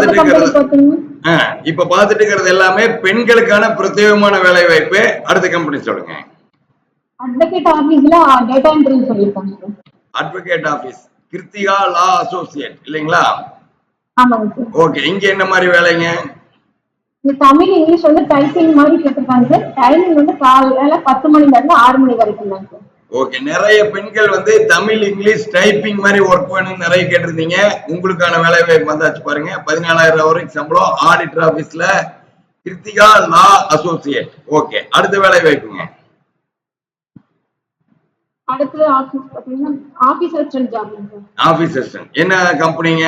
பார்த்துட்டு இருக்கிறது. இப்ப பார்த்துட்டு இருக்கிறது எல்லாமே பெண்களுக்கான பிரத்யேகமான வேலை வாய்ப்பு அடுத்த கம்பெனி சொல்லுங்க. அட்வொகேட் ஆபீஸ்ல டேட்டா என்ட்ரி சொல்லியிருக்காங்க sir advocate office Krithika law associate இல்லைங்களா? ஓகே இங்க என்ன மாதிரி வேலைங்க? தமிழ் இங்கிலீஷ் வந்து டைப்பிங் மாதிரி கேட்டிருக்காங்க சார் டைமிங் வந்து காலையில பத்து மணில இருந்து ஆறு மணி வரைக்கும் தான் சார் ஓகே நிறைய பெண்கள் வந்து தமிழ் இங்கிலீஷ் டைப்பிங் மாதிரி ஒர்க் வேணும்னு நிறைய கேட்டிருந்தீங்க. உங்களுக்கான வேலை வாய்ப்பு வந்தாச்சு பாருங்க. பதினாலாயிரம் வரைக்கும் சம்பளம். ஆடிட்டர் ஆபீஸ்ல கிருத்திகா லா அசோசியேட் ஓகே அடுத்த வேலை வாய்ப்புங்க. என்ன கம்பெனிங்க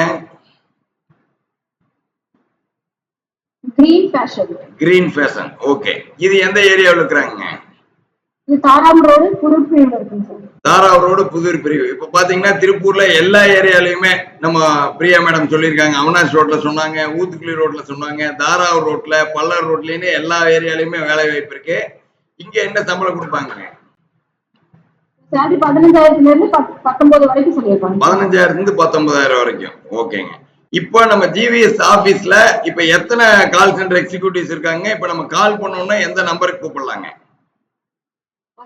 green fashion green fashion okay இது எந்த ஏரியாவில் இருக்கிறாங்க தாராம் ரோடு இருக்குங்க சார் புதூர் பிரிவு. இப்ப பாத்தீங்கன்னா திருப்பூர்ல எல்லா ஏரியாலயுமே நம்ம பிரியா மேடம் சொல்லியிருக்காங்க. அவனாஸ் ரோட்ல சொன்னாங்க ஊத்துக்குளி ரோட்ல சொன்னாங்க தாராவ் ரோட்ல பல்லர் ரோட்லன்னு எல்லா ஏரியாலயுமே வேலை வாய்ப்பு இருக்கு. இங்க என்ன சம்பளம் கொடுப்பாங்க? சேலரி பதினஞ்சாயிரத்துல இருந்து பத்- பத்தொன்பது வரைக்கும் சொல்லியிருக்காங்க பதினஞ்சாயிரத்துல இருந்து பத்தொன்பதாயிரம் வரைக்கும். ஓகேங்க. இப்போ நம்ம ஜிவிஎஸ் ஆபீஸ்ல இப்ப எத்தனை கால் சென்டர் எக்ஸிக்யூட்டிவ்ஸ் இருக்காங்க? இப்ப நம்ம கால் பண்ணோம்னா எந்த நம்பருக்கு கூப்பிடலாங்க?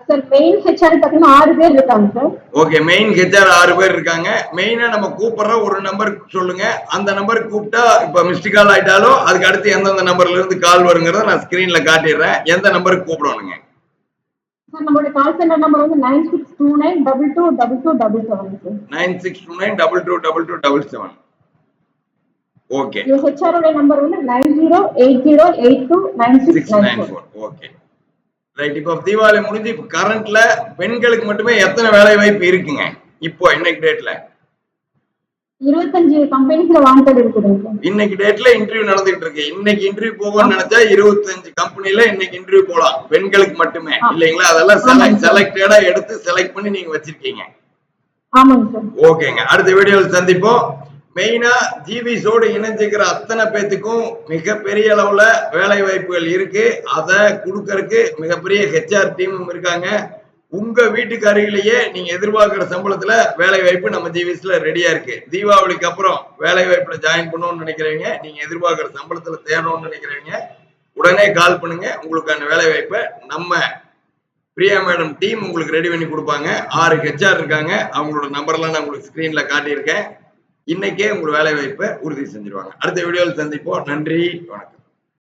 சார் மெயின் ஹெச்ஆர் பார்த்தீங்கன்னா ஆறு பேர் இருக்காங்க சார் ஓகே மெயின் ஹெச்ஆர் ஆறு பேர் இருக்காங்க. மெயினா நம்ம கூப்பிடுற ஒரு நம்பர் சொல்லுங்க. அந்த நம்பருக்கு கூப்பிட்டா இப்ப மிஸ்டு கால் ஆயிட்டாலும் அதுக்கு அடுத்து எந்தெந்த நம்பர்ல இருந்து கால் வருங்கிறத நான் ஸ்கிரீன்ல காட்டிடுறேன். எந்த நம்பருக்கு கூப்பிடணுங்க? சார் நம்மளுடைய கால் சென்டர் நம்பர் வந்து nine six two nine double two double two double seven sir nine six two nine double two double two double seven okay இது ஹெச்ஆர் உடைய நம்பர் வந்து nine zero eight zero eight two nine six nine four okay right இப்போ தீபாவளி முடிஞ்சு இப்போ கரண்ட்ல பெண்களுக்கு மட்டுமே எத்தனை வேலை வாய்ப்பு இருக்குங்க? இப்போ இன்னைக்கு டேட்ல இருபத்தஞ்சு கம்பெனிஸ்ல வாண்டட் இருக்குதுங்க சார் இன்னைக்கு டேட்ல இன்டர்வியூ நடந்துகிட்டு இருக்கு. இன்னைக்கு இன்டர்வியூ போகணும்னு நினைச்சா இருபத்தஞ்சு கம்பெனில இன்னைக்கு இன்டர்வியூ போலாம். பெண்களுக்கு மட்டுமே. இல்லைங்களா? அதெல்லாம் சார். செலக்டடா எடுத்து செலக்ட் பண்ணி நீங்க வச்சிருக்கீங்க. ஓகேங்க. அடுத்த வீடியோவில் சந்திப்போம். மெயினா ஜிவிஸோடு இணைஞ்சுக்கிற அத்தனை பேத்துக்கும் மிகப்பெரிய அளவுல வேலை வாய்ப்புகள் இருக்கு. அதை கொடுக்கறதுக்கு மிகப்பெரிய ஹெச்ஆர் டீமும் இருக்காங்க. உங்க வீட்டுக்கு அருகிலேயே நீங்க எதிர்பார்க்கிற சம்பளத்துல வேலை வாய்ப்பு நம்ம ஜிவிஸ்ல ரெடியா இருக்கு. தீபாவளிக்கு அப்புறம் வேலை வாய்ப்புல ஜாயின் பண்ணணும்னு நினைக்கிறவங்க நீங்க எதிர்பார்க்கிற சம்பளத்துல தேடணும்னு நினைக்கிறவங்க உடனே கால் பண்ணுங்க. உங்களுக்கான வேலை வாய்ப்பை நம்ம பிரியா மேடம் டீம் உங்களுக்கு ரெடி பண்ணி கொடுப்பாங்க. ஆறு ஹெச்ஆர் இருக்காங்க. அவங்களோட நம்பர்லாம் நான் உங்களுக்கு ஸ்கிரீன்ல காட்டியிருக்கேன். இன்னைக்கே உங்க வேலை வாய்ப்பை உறுதி செஞ்சிருவாங்க. அடுத்த வீடியோவில் சந்திப்போம். நன்றி. வணக்கம்.